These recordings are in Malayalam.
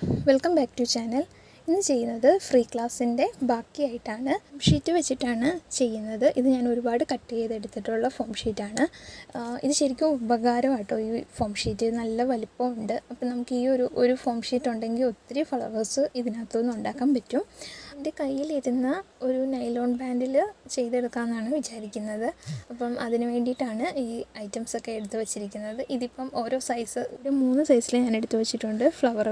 Welcome back to channel. ഇന്ന് ചെയ്യുന്നത് ഫ്രീ ക്ലാസ്സിന്റെ ബാക്കിയായിട്ടാണ്. ഷീറ്റ് വെച്ചിട്ടാണ് ചെയ്യുന്നത്. ഇത് ഞാൻ ഒരുപാട് കട്ട് ചെയ്തെടുത്തിട്ടുള്ള ഫോം ഷീറ്റാണ്. ഇത് ശരിക്കും ഉപകാരമാട്ടോ ഈ ഫോം ഷീറ്റ്. നല്ല വലിപ്പമുണ്ട്. അപ്പം നമുക്ക് ഈ ഒരു ഒരു ഫോം ഷീറ്റ് ഉണ്ടെങ്കിൽ ഒത്തിരി ഫ്ലവേഴ്സ് ഇതിനകത്തുനിന്ന് ഉണ്ടാക്കാൻ പറ്റും. എന്റെ കയ്യിലിരുന്ന ഒരു നൈലോൺ ബാൻഡിൽ ചെയ്തെടുക്കാമെന്നാണ് വിചാരിക്കുന്നത്. അപ്പം അതിന് വേണ്ടിയിട്ടാണ് ഈ ഐറ്റംസ് ഒക്കെ എടുത്തു വച്ചിരിക്കുന്നത്. ഇതിപ്പം ഓരോ സൈസ് ഒരു മൂന്ന് സൈസിൽ ഞാൻ എടുത്തു വെച്ചിട്ടുണ്ട്. ഫ്ലവർ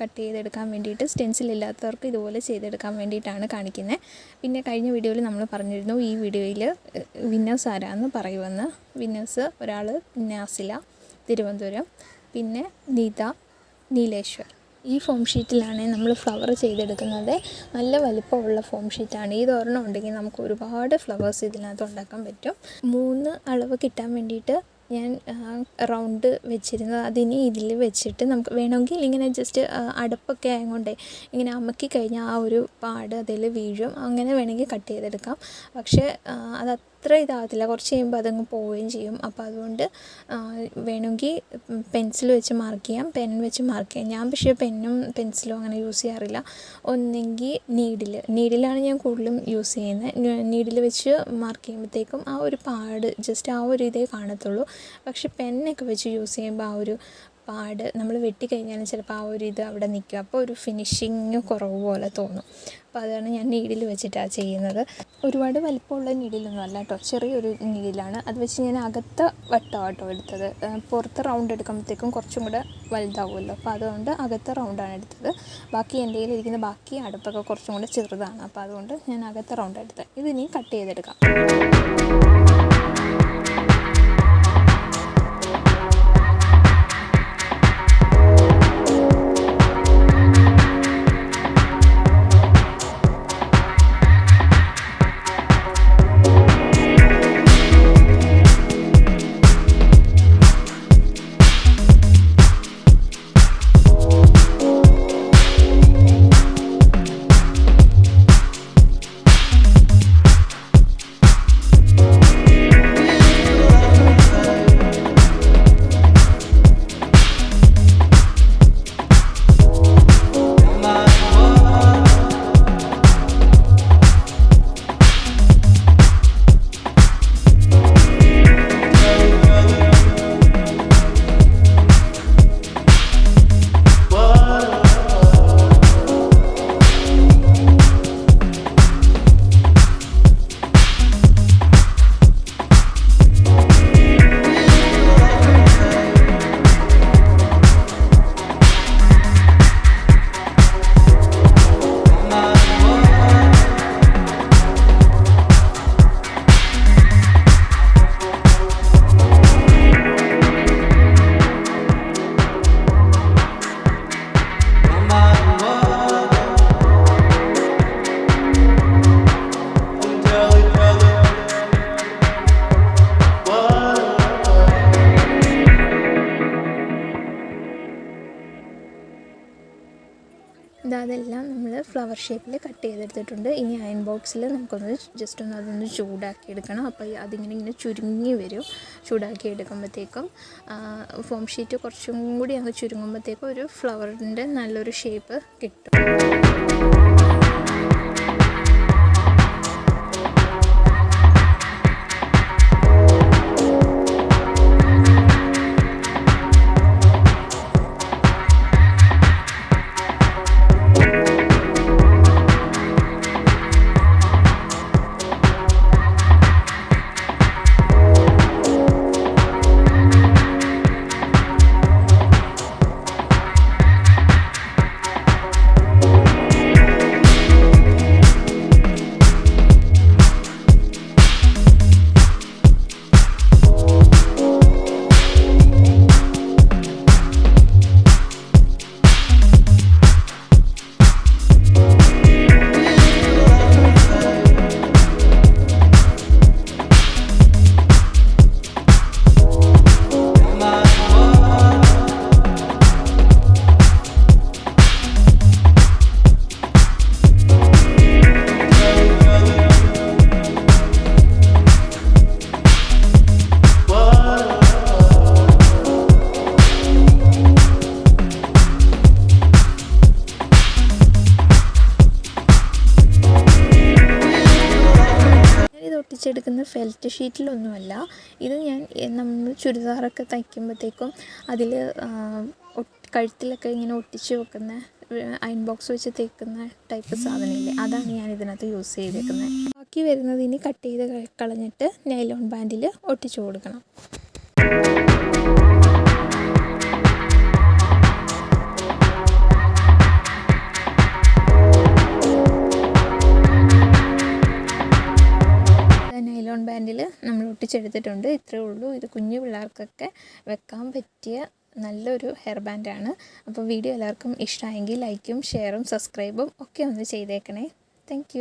കട്ട് ചെയ്തെടുക്കാൻ വേണ്ടിയിട്ട് സ്റ്റെൻസിൽ ഇല്ലാത്തവർക്ക് ഇതുപോലെ ചെയ്തെടുക്കാൻ വേണ്ടിയിട്ടാണ് കാണിക്കുന്നത് പിന്നെ കഴിഞ്ഞ വീഡിയോയിൽ നമ്മൾ പറഞ്ഞിരുന്നു ഈ വീഡിയോയിൽ വിന്നേഴ്സ് ആരാന്ന് പറയുമെന്ന് വിന്നേഴ്സ് ഒരാൾ നാസില തിരുവനന്തപുരം. പിന്നെ നീത നീലേശ്വർ. ഈ ഫോം ഷീറ്റിലാണ് നമ്മൾ ഫ്ലവർ ചെയ്തെടുക്കുന്നത്. നല്ല വലിപ്പമുള്ള ഫോം ഷീറ്റാണ് ഇത് ഒരെണ്ണം ഉണ്ടെങ്കിൽ നമുക്ക് ഒരുപാട് ഫ്ലവേഴ്സ് ഇതിനകത്ത് ഉണ്ടാക്കാൻ പറ്റും. മൂന്ന് അളവ് കിട്ടാൻ വേണ്ടിയിട്ട് ഞാൻ റൗണ്ട് വെച്ചിരുന്നത്. അതിനി ഇതിൽ വെച്ചിട്ട് നമുക്ക് വേണമെങ്കിൽ ഇങ്ങനെ ജസ്റ്റ് അടുപ്പൊക്കെ ആയതുകൊണ്ടേ ഇങ്ങനെ അമക്കി കഴിഞ്ഞാൽ ആ ഒരു പാട് അതിൽ വീഴും. അങ്ങനെ വേണമെങ്കിൽ കട്ട് ചെയ്തെടുക്കാം. പക്ഷേ അത് അത്ര ഇതാകത്തില്ല. കുറച്ച് കഴിയുമ്പോൾ അതങ്ങ് പോവുകയും ചെയ്യും. അപ്പോൾ അതുകൊണ്ട് വേണമെങ്കിൽ പെൻസിൽ വെച്ച് മാർക്ക് ചെയ്യാം. പെൻ വെച്ച് മാർക്ക് ചെയ്യാം. ഞാൻ പക്ഷേ പെന്നും പെൻസിലും അങ്ങനെ യൂസ് ചെയ്യാറില്ല. ഒന്നെങ്കിൽ നീഡിൽ നീഡിലാണ് ഞാൻ കൂടുതലും യൂസ് ചെയ്യുന്നത് നീഡിൽ വെച്ച് മാർക്ക് ചെയ്യുമ്പോഴത്തേക്കും ആ ഒരു പാട് ജസ്റ്റ് ആ ഒരു ഇതേ കാണത്തുള്ളൂ. പക്ഷെ പെന്നൊക്കെ വെച്ച് യൂസ് ചെയ്യുമ്പോൾ ആ ഒരു പാട് നമ്മൾ വെട്ടിക്കഴിഞ്ഞാലും ചിലപ്പോൾ ആ ഒരു ഇത് അവിടെ നിൽക്കും അപ്പോൾ ഒരു ഫിനിഷിങ് കുറവ് പോലെ തോന്നും. അപ്പോൾ അതാണ് ഞാൻ നീഡിൽ വെച്ചിട്ടാണ് ചെയ്യുന്നത്. ഒരുപാട് വലിപ്പമുള്ള നീഡിലൊന്നും അല്ല കേട്ടോ ചെറിയൊരു നീഡിലാണ് അത് വെച്ച് ഞാൻ അകത്ത വട്ടമാണ് കേട്ടോ എടുത്തത്. പുറത്ത് റൗണ്ട് എടുക്കുമ്പോഴത്തേക്കും കുറച്ചും കൂടെ വലുതാവുമല്ലോ. അപ്പോൾ അതുകൊണ്ട് അകത്ത റൗണ്ടാണ് എടുത്തത്. ബാക്കി എന്റെ കയ്യിലിരിക്കുന്ന ബാക്കി അടുപ്പൊക്കെ കുറച്ചും കൂടെ ചെറുതാണ്. അപ്പോൾ അതുകൊണ്ട് ഞാൻ അകത്ത റൗണ്ട് എടുത്തത്. ഇതിനി കട്ട് ചെയ്തെടുക്കാം. ഇത് അതെല്ലാം നമ്മൾ ഫ്ലവർ ഷേപ്പിൽ കട്ട് ചെയ്തെടുത്തിട്ടുണ്ട്. ഇനി അയൺ ബോക്സിൽ നമുക്കൊന്ന് ജസ്റ്റ് ഒന്ന് അതൊന്ന് ചൂടാക്കി എടുക്കണം. അപ്പോൾ അതിങ്ങനെ ഇങ്ങനെ ചുരുങ്ങി വരും. ചൂടാക്കി എടുക്കുമ്പോഴത്തേക്കും ഫോം ഷീറ്റ് കുറച്ചും കൂടി അങ്ങ് ചുരുങ്ങുമ്പോഴത്തേക്കും ഒരു ഫ്ലവറിന്റെ നല്ലൊരു ഷേപ്പ് കിട്ടും. ഒട്ടിച്ചെടുക്കുന്ന ഫെൽറ്റ് ഷീറ്റിലൊന്നുമല്ല ഇത് ഞാൻ നമ്മൾ ചുരിദാറൊക്കെ തയ്ക്കുമ്പോഴത്തേക്കും അതിൽ കഴുത്തിലൊക്കെ ഇങ്ങനെ ഒട്ടിച്ച് വെക്കുന്ന അയൺ ബോക്സ് വെച്ച് തേക്കുന്ന ടൈപ്പ് സാധനമില്ലേ? അതാണ് ഞാൻ ഇതിനകത്ത് യൂസ് ചെയ്തേക്കുന്നത് ബാക്കി വരുന്നത് ഇനി കട്ട് ചെയ്ത് കളഞ്ഞിട്ട് നൈലോൺ ബാൻഡിൽ ഒട്ടിച്ചു കൊടുക്കണം. നമ്മൾ ഒട്ടിച്ചെടുത്തിട്ടുണ്ട് ഇത്രയേ ഉള്ളൂ. ഇത് കുഞ്ഞു പിള്ളേർക്കൊക്കെ വെക്കാൻ പറ്റിയ നല്ലൊരു ഹെയർ ബാൻഡാണ് അപ്പോൾ വീഡിയോ എല്ലാവർക്കും ഇഷ്ടമായെങ്കിൽ ലൈക്കും ഷെയറും സബ്സ്ക്രൈബും ഒക്കെ ഒന്ന് ചെയ്തേക്കണേ. താങ്ക്